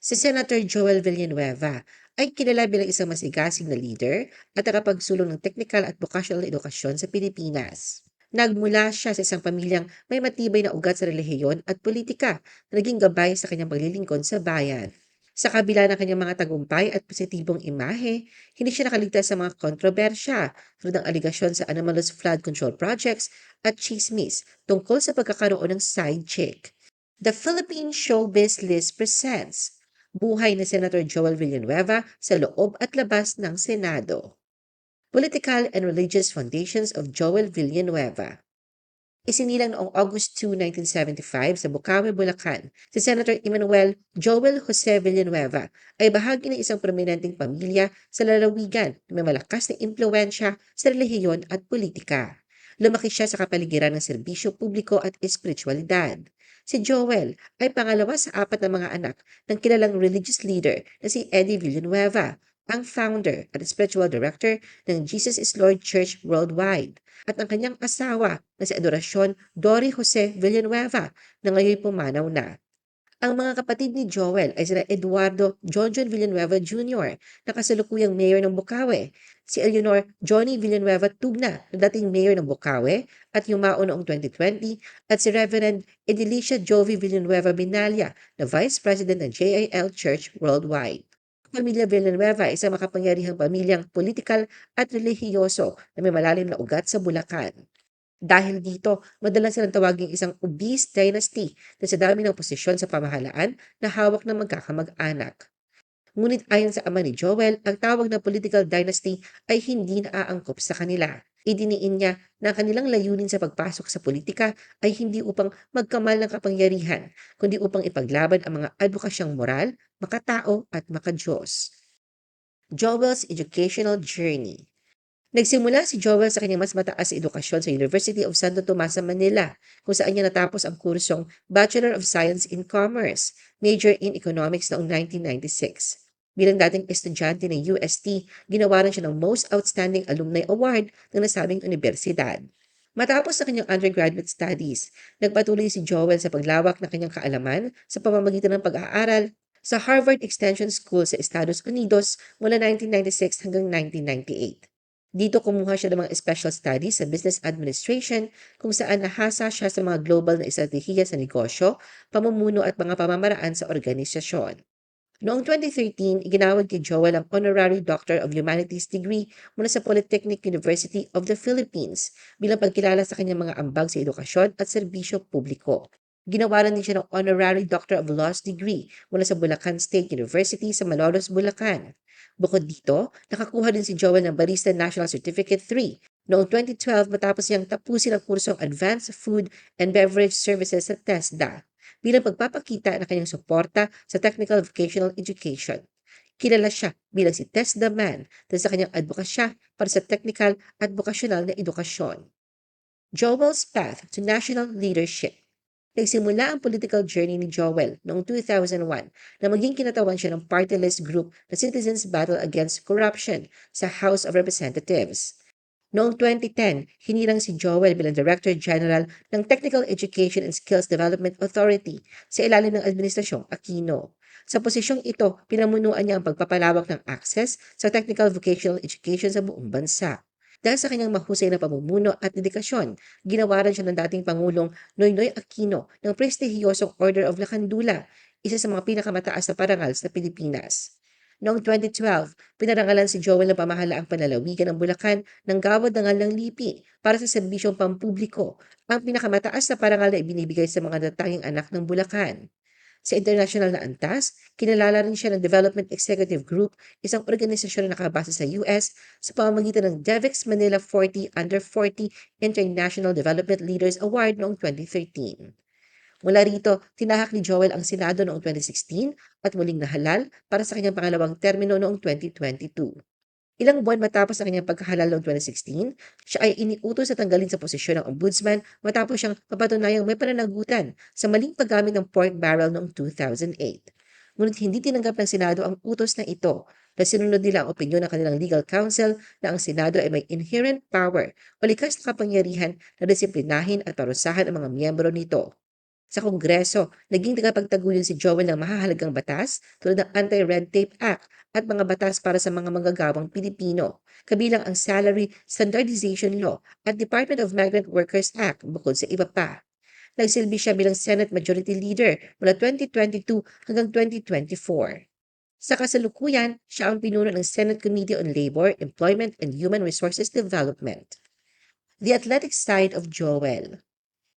Si Senator Joel Villanueva ay kilala bilang isang masigasig na leader at nakapagsulong ng technical at vocational edukasyon sa Pilipinas. Nagmula siya sa isang pamilyang may matibay na ugat sa relihiyon at politika na naging gabay sa kanyang paglilingkod sa bayan. Sa kabila ng kanyang mga tagumpay at positibong imahe, hindi siya nakaligtas sa mga kontrobersya tulad ng aligasyon sa anomalous flood control projects at chismis tungkol sa pagkakaroon ng side chick. The Philippine Showbiz List presents Buhay ni Senator Joel Villanueva sa loob at labas ng Senado. Political and Religious Foundations of Joel Villanueva Isinilang noong August 2, 1975 sa Bukawi, Bulacan, si Senator Emmanuel Joel Jose Villanueva ay bahagi ng isang prominenteng pamilya sa lalawigan na may malakas na impluensya sa relihiyon at politika. Lumaki siya sa kapaligiran ng serbisyo publiko at espiritualidad. Si Joel ay pangalawa sa apat na mga anak ng kilalang religious leader na si Eddie Villanueva, ang founder at spiritual director ng Jesus is Lord Church Worldwide at ang kanyang asawa na si Adoracion Dory Jose Villanueva na ngayon pumanaw na. Ang mga kapatid ni Joel ay sina Eduardo John Villanueva Jr. na kasalukuyang mayor ng Bukawi, si Eleanor Johnny Villanueva Tugna na dating mayor ng Bukawi at yumao noong 2020 at si Reverend Edilicia Jovi Villanueva Binalya na Vice President ng JIL Church Worldwide. Pamilya Villanueva ay isang makapangyarihang pamilyang politikal at relihiyoso na may malalim na ugat sa Bulacan. Dahil dito, madalas silang tawaging isang obese dynasty na sa dami ng posisyon sa pamahalaan na hawak ng magkakamag-anak. Ngunit ayon sa ama ni Joel, ang tawag na political dynasty ay hindi naaangkop sa kanila. Idiniin niya na ang kanilang layunin sa pagpasok sa politika ay hindi upang magkamal ng kapangyarihan, kundi upang ipaglaban ang mga advokasyang moral, makatao at makadiyos. Joel's Educational Journey Nagsimula si Joel sa kanyang mas mataas na edukasyon sa University of Santo Tomas sa Manila, kung saan niya natapos ang kursong Bachelor of Science in Commerce, major in Economics noong 1996. Bilang dating estudyante ng UST, ginawaran siya ng Most Outstanding Alumni Award ng nasabing universidad. Matapos sa kanyang undergraduate studies, nagpatuloy si Joel sa paglawak ng kanyang kaalaman sa pamamagitan ng pag-aaral sa Harvard Extension School sa Estados Unidos mula 1996 hanggang 1998. Dito kumuha siya ng mga special studies sa business administration kung saan nahasa siya sa mga global na estratehiya sa negosyo, pamumuno at mga pamamaraan sa organisasyon. Noong 2013, iginawad kay Joel ang Honorary Doctor of Humanities degree mula sa Polytechnic University of the Philippines bilang pagkilala sa kanyang mga ambag sa edukasyon at serbisyo publiko. Ginawaran din siya ng Honorary Doctor of Laws degree mula sa Bulacan State University sa Malolos, Bulacan. Bukod dito, nakakuha din si Joel ng Barista National Certificate 3 noong 2012 matapos niyang tapusin ang kursong Advanced Food and Beverage Services sa TESDA bilang pagpapakita ng kanyang suporta sa technical vocational education. Kilala siya bilang si TESDA Man dahil sa kanyang advokasya para sa technical at vocational na edukasyon. Joel's Path to National Leadership Nagsimula ang political journey ni Joel noong 2001 na maging kinatawan siya ng party list group na Citizens Battle Against Corruption sa House of Representatives. Noong 2010, hinirang si Joel bilang Director General ng Technical Education and Skills Development Authority sa ilalim ng Administrasyong Aquino. Sa posisyong ito, pinamunuan niya ang pagpapalawak ng access sa technical vocational education sa buong bansa. Dahil sa kanyang mahusay na pamumuno at dedikasyon, ginawaran siya ng dating Pangulong Noynoy Aquino ng prestihiyosong Order of Lacandula, isa sa mga pinakamataas na parangal sa Pilipinas. Noong 2012, pinarangalan si Joel ng pamahalaang panlalawigan ng Bulacan ng Gawad ng Lipi para sa serbisyong pampubliko, ang pinakamataas na parangal na ibinibigay sa mga natanging anak ng Bulacan. Sa international na antas, kinalala rin siya ng Development Executive Group, isang organisasyon na nakabase sa US sa pamamagitan ng DEVEX Manila 40 Under 40 International Development Leaders Award noong 2013. Mula rito, tinahak ni Joel ang Senado noong 2016 at muling nahalal para sa kanyang pangalawang termino noong 2022. Ilang buwan matapos ang kanyang pagkahalal noong 2016, siya ay iniutos sa tanggalin sa posisyon ng ombudsman matapos siyang papatunayang may pananagutan sa maling paggamit ng pork barrel noong 2008. Ngunit hindi tinanggap ng Senado ang utos na ito na sinunod nila ang opinyon ng kanilang legal counsel na ang Senado ay may inherent power o likas na kapangyarihan na disiplinahin at parusahan ang mga miyembro nito. Sa Kongreso, naging tagapagtaguyod si Joel ng mahahalagang batas tulad ng Anti-Red Tape Act at mga batas para sa mga manggagawang Pilipino, kabilang ang Salary Standardization Law at Department of Migrant Workers Act bukod sa iba pa. Nagsilbi siya bilang Senate Majority Leader mula 2022 hanggang 2024. Sa kasalukuyan, siya ang pinuno ng Senate Committee on Labor, Employment, and Human Resources Development. The athletic side of Joel.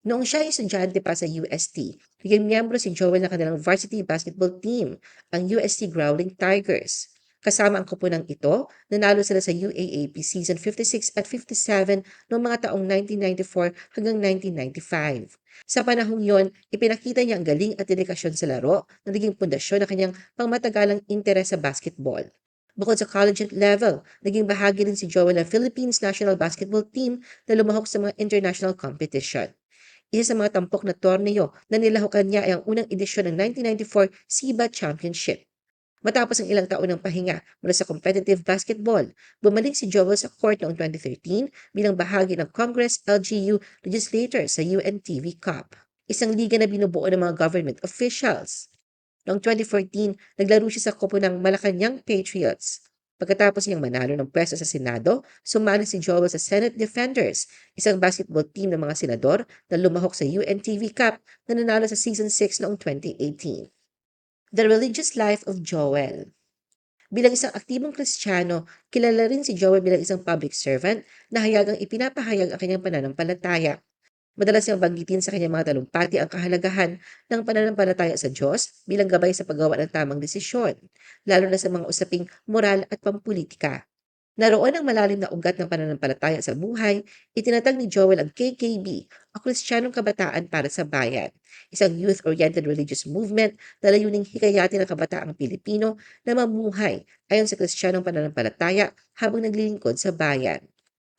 Noong siya ay estudyante pa sa UST, naging miyembro si Joel ng kanilang varsity basketball team, ang UST Growling Tigers. Kasama ang koponan ito, nanalo sila sa UAAP Season 56 at 57 noong mga taong 1994 hanggang 1995. Sa panahong yon, ipinakita niya ang galing at dedikasyon sa laro na naging pundasyon ng kanyang pangmatagalang interes sa basketball. Bukod sa collegiate level, naging bahagi rin si Joel ng Philippines National Basketball Team na lumahok sa mga international competition. Isa sa mga tampok na torneo na nilahukan niya ay ang unang edisyon ng 1994 SIBA Championship. Matapos ang ilang taon ng pahinga mula sa competitive basketball, bumalik si Joel sa court noong 2013 bilang bahagi ng Congress LGU Legislator sa UNTV Cup, isang liga na binubuo ng mga government officials. Noong 2014, naglaro siya sa kopo ng Malacanang Patriots. Pagkatapos niyang manalo ng pwesto sa Senado, sumali si Joel sa Senate Defenders, isang basketball team ng mga senador na lumahok sa UNTV Cup na nanalo sa Season 6 noong 2018. The Religious Life of Joel Bilang isang aktibong Kristiyano, kilala rin si Joel bilang isang public servant na hayagang ipinapahayag ang kanyang pananampalataya. Madalas niyang banggitin sa kanyang mga talumpati ang kahalagahan ng pananampalataya sa Diyos bilang gabay sa paggawa ng tamang desisyon, lalo na sa mga usaping moral at pampulitika. Naroon ang malalim na ugat ng pananampalataya sa buhay, itinatag ni Joel ang KKB o Kristiyanong Kabataan para sa Bayan, isang youth-oriented religious movement na layuning hikayatin ang kabataang Pilipino na mamuhay ayon sa Kristiyanong pananampalataya habang naglilingkod sa bayan.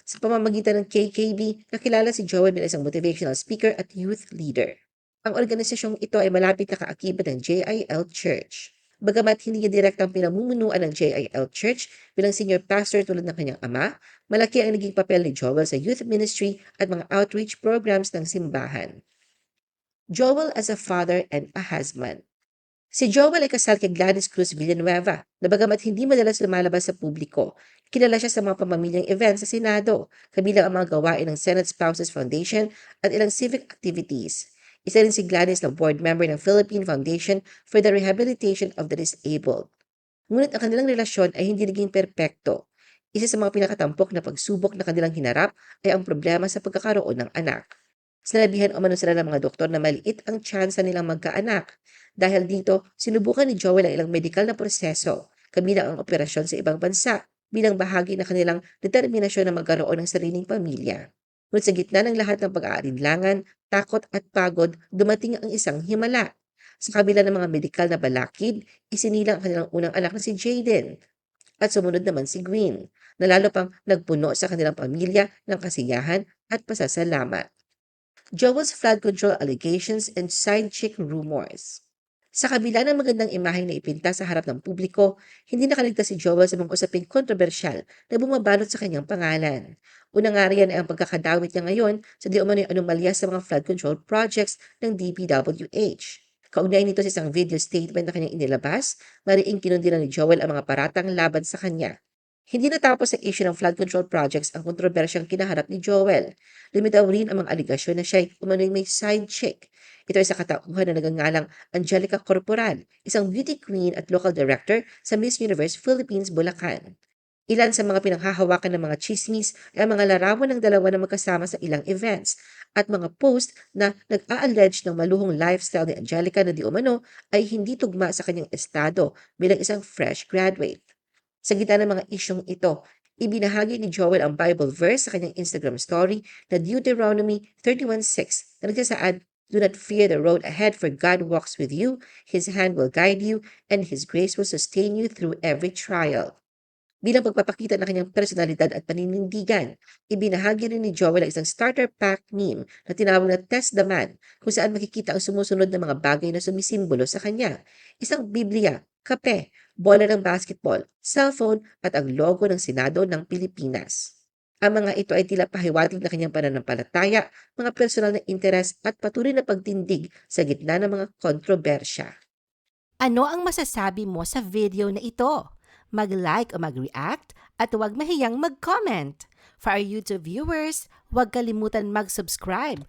Sa pamamagitan ng KKB, nakilala si Joel bilang isang motivational speaker at youth leader. Ang organisasyong ito ay malapit na kaakibat ng JIL Church. Bagamat hindi niya direktang pinamumunuan ng JIL Church bilang senior pastor tulad ng kanyang ama, malaki ang naging papel ni Joel sa youth ministry at mga outreach programs ng simbahan. Joel as a father and a husband. Si Joel ay kasal kay Gladys Cruz Villanueva na bagamat hindi madalas lumalabas sa publiko, kilala siya sa mga pamamilyang events sa Senado, kabilang ang mga gawain ng Senate Spouses Foundation at ilang civic activities. Isa rin si Gladys na board member ng Philippine Foundation for the Rehabilitation of the Disabled. Ngunit ang kanilang relasyon ay hindi naging perpekto. Isa sa mga pinakatampok na pagsubok na kanilang hinarap ay ang problema sa pagkakaroon ng anak. Sinabihan umano sila ng mga doktor na maliit ang tsansa nilang magkaanak. Dahil dito, sinubukan ni Joel ang ilang medikal na proseso, kabilang ang operasyon sa ibang bansa, bilang bahagi ng kanilang determinasyon na magkaroon ng sariling pamilya. Ngunit sa gitna ng lahat ng pag-aalinlangan, takot at pagod, dumating ang isang himala. Sa kabila ng mga medikal na balakid, isinilang ang kanilang unang anak na si Jaden. At sumunod naman si Green, na lalo pang nagpuno sa kanilang pamilya ng kasiyahan at pasasalamat. Joel's flood control allegations and side chick rumors. Sa kabila ng magandang imahe na ipinta sa harap ng publiko, hindi nakaligtas si Joel sa mga usaping kontrobersyal na bumabalot sa kanyang pangalan. Una nga riyan ay ang pagkakadawit niya ngayon sa di umano'y anomalya sa mga flood control projects ng DPWH. Kaugnay nito sa isang video statement na kanyang inilabas, mariing kinundilan ni Joel ang mga paratang laban sa kanya. Hindi natapos sa issue ng flood control projects ang kontrobersyang kinaharap ni Joel. Lumitaw rin ang mga aligasyon na siya umano'y may side chick. Ito ay sa katauhan na nagangalang Angelica Corporal, isang beauty queen at local director sa Miss Universe Philippines, Bulacan. Ilan sa mga pinanghahawakan ng mga chismis ay ang mga larawan ng dalawa na magkasama sa ilang events at mga post na nag-a-allege ng maluhong lifestyle ni Angelica na di umano ay hindi tugma sa kanyang estado bilang isang fresh graduate. Sa gitna ng mga isyong ito, ibinahagi ni Joel ang Bible verse sa kanyang Instagram story na Deuteronomy 31.6 na nagsasaad, Do not fear the road ahead for God walks with you, His hand will guide you, and His grace will sustain you through every trial. Bilang pagpapakita ng kanyang personalidad at paninindigan, ibinahagi rin ni Joel ang isang starter pack meme na tinawag na Test the Man kung saan makikita ang sumusunod na mga bagay na sumisimbolo sa kanya. Isang Biblia, kape, bola ng basketball, cellphone at ang logo ng Senado ng Pilipinas. Ang mga ito ay tila pahiwatig na kanyang pananampalataya, mga personal na interes at patuloy na pagtindig sa gitna ng mga kontrobersya. Ano ang masasabi mo sa video na ito? Mag-like o mag-react at huwag mahiyang mag-comment. For our YouTube viewers, huwag kalimutan mag-subscribe